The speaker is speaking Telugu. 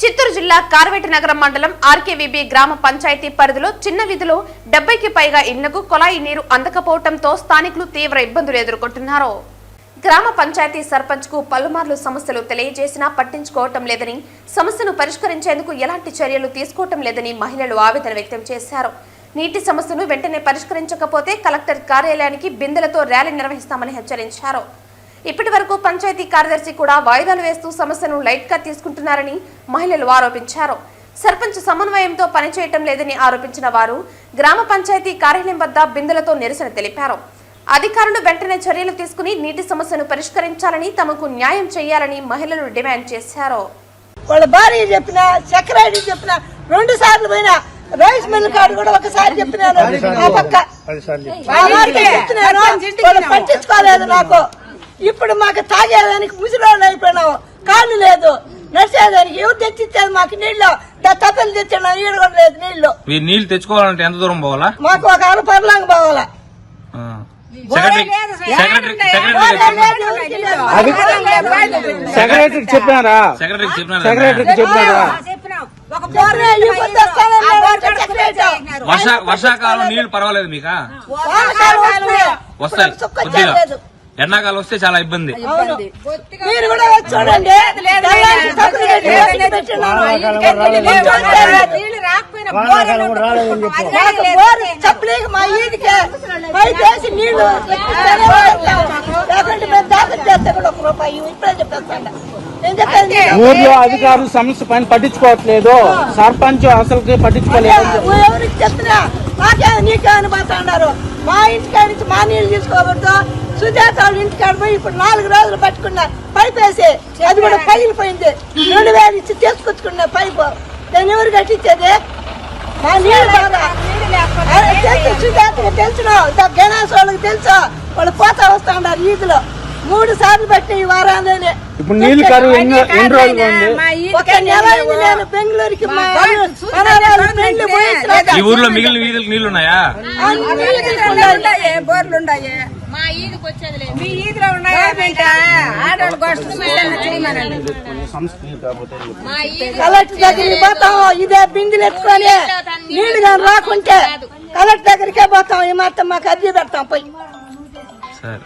చిత్తూరు జిల్లా కార్వేటి నగరం మండలం ఆర్కేవీబీ గ్రామ పంచాయతీ పరిధిలో చిన్న వీధిలో డెబ్బైకి పైగా ఇళ్ళకు కొలాయి నీరు అందకపోవడంతో స్థానికులు తీవ్ర ఇబ్బందులు ఎదుర్కొంటున్నారు. గ్రామ పంచాయతీ సర్పంచ్కు పలుమార్లు సమస్యలు తెలియజేసినా పట్టించుకోవటం లేదని సమస్యను పరిష్కరించేందుకు ఎలాంటి చర్యలు తీసుకోవటం లేదని మహిళలు ఆవేదన వ్యక్తం చేశారు. నీటి సమస్యను వెంటనే పరిష్కరించకపోతే కలెక్టర్ కార్యాలయానికి బిందెలతో ర్యాలీ నిర్వహిస్తామని హెచ్చరించారు. ఇప్పటి వరకు పంచాయతీ కార్యదర్శి కూడా వాయిదాలు వేస్తూ సమస్యను లైట్గా తీసుకుంటున్నారని మహిళలు ఆరోపించారు. సర్పంచ్ సమన్వయంతో పనిచేయటం లేదని ఆరోపించిన వారు గ్రామ పంచాయతీ కార్యాలయం వద్ద బిందెలతో నిరసన తెలిపారు. అధికారులు వెంటనే చర్యలు తీసుకుని నీటి సమస్యను పరిష్కరించాలని తమకు న్యాయం చేయాలని మహిళలు డిమాండ్ చేశారు. వాళ్ళ భార్య చెప్పిన సెక్రటరీ చెప్పిన రెండు సార్లు పోయినా రైస్ మిల్ కాడు కూడా ఒకసారి చెప్పినాను. ఆ పక్క పట్టించుకోలేదు నాకు. ఇప్పుడు మాకు తాగేదానికి ముసిలోళ్ళు అయిపోయినాము కాళ్ళు లేదు. నడిచేదానికి ఎవరు తెచ్చిచ్చేది మాకు నీళ్ళు తప్పలు తెచ్చిన నీళ్ళు కూడా లేదు నీళ్ళు మీరు నీళ్ళు తెచ్చుకోవాలంటే ఎంత దూరం పోవాలా? మాకు ఒక అర పర్లాంగ పోవాలా. సెక్రటరీకి చెప్పారా సెక్రటరీకి చెప్పారా వర్షాకాలం నీళ్ళు పర్వాలేదు మీకా. వస్తాయి. కొద్దిగా. ఎండాకాలం వస్తే చాలా ఇబ్బంది. మీరు కూడా చూడండి. మా వేసి నీళ్ళు. లేకుంటే మేము దాఖలు చేస్తే కూడా ఒక రూపాయి ఇప్పుడే చెప్పేస్తాను. ఊర్లో అధికారులు సమస్య పైన పట్టించుకోవట్లేదు. సర్పంచ్ అసలుకి పట్టించుకోలేదు. ఎవరికి నాకే నీకే అని మాట్లాడారు మా ఇంటికాడ నుంచి మా నీళ్ళు తీసుకోకూడదు. సుజాత వాళ్ళ ఇంటికాడ పోయి ఇప్పుడు నాలుగు రోజులు పట్టుకున్నా పైప్ వేసి అది కూడా పగిలిపోయింది. రెండు వేలు ఇచ్చి తీసుకొచ్చుకున్నా పైపు. దాన్ని ఎవరు కట్టించేది? మా నీళ్ళు తెలుసు సుజాతకి తెలుసు. గణేష్ వాళ్ళకి తెలుసు. వాళ్ళు పోతా వస్తా ఉన్నారు ఈదులో. మూడు సార్లు పెట్టి ఈ వారాన్ని ఇప్పుడు నీళ్ళు కరువు ఎన్ని ఎన్ని రోజులు ఉంది ఒక నెల అయింది నేను బెంగళూరుకి మా మనవరాలు పెళ్ళి పోయించిన ఈ ఊర్లో మిగిలిన వీధులకు నీళ్ళు ఉన్నాయా? మా ఈదికి వచ్చేది లేదు. మీ ఈదిలో ఉన్నాయా బిడ్డ ఆడవాళ్ళు గోష్ఠులు మా ఈది కలెక్టర్ దగ్గరికి పోతాం ఇదే బిందెలు ఎత్తుకొని నీళ్ళు కానీ రాకుంటే కలెక్టర్ దగ్గరికే పోతాం ఈ మాత్రం మాకు అద్దె పెడతాం పోయి. సరే.